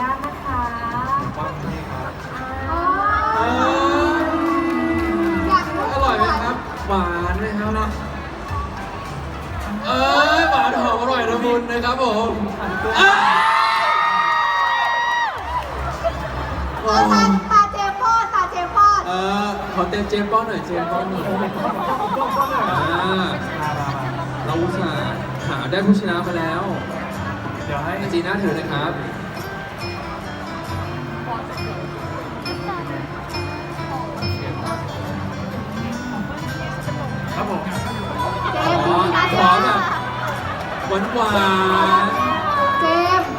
คอร่อยไหมครับ หวานไหมครับนะเออหวานหอมอร่อยละมุนนะครับผมเตาตเจมพอดตาเจมพอดเออขอเต็มเจมป้อนหน่อยเจมป้อนหน่อยเราอุตส่าห์หาได้ผู้ชนะมาแล้ว เดี๋ยวให้ จีน่าถือนะครับ ครับผมเจมส์ดูนะขเจอมแบบส์หวานหวานเจมส์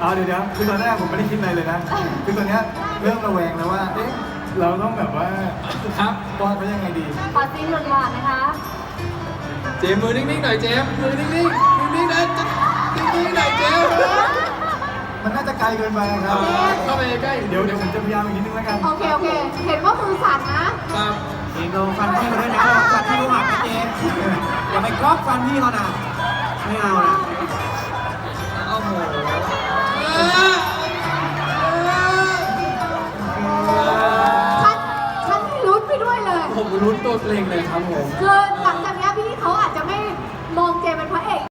เอาเดี๋ยวเดี๋ยวคือตอนแรกผมไม่ได้คิดอะไรเลยนะ คือตอนเนี้ยเริ่มระแวงแล้วว่า เอ๊ะ เราต้องแบบว่าๆครับป้อนเขายังไงดี ขอซีนหวานๆนะคะ เจมส์มือนิ่งๆหน่อยเจมส์มือนิ่งๆนิ่งๆนะจะนิ่งๆหน่อยเจมส์ มันน่าจะไกลเกินไปครับอ่าเข้าไปใกล้ๆเดี๋ยวเดี๋ยวผมจะพยายามอีกนิดนึงแล้วกัน โอเค โอเค เห็นว่ามือสั่นนะ ครับเองเราฟันพี่มาด้วยนะเราฟันพี่รู้หักพี่เจมส์อย่าไปก๊อปฟันพี่เขานะไม่เอานะโอ้โหฉัน ฉันลุ้นไปด้วยเลย ผมลุ้นตัวเกรงเลยครับผม คือหลังจาก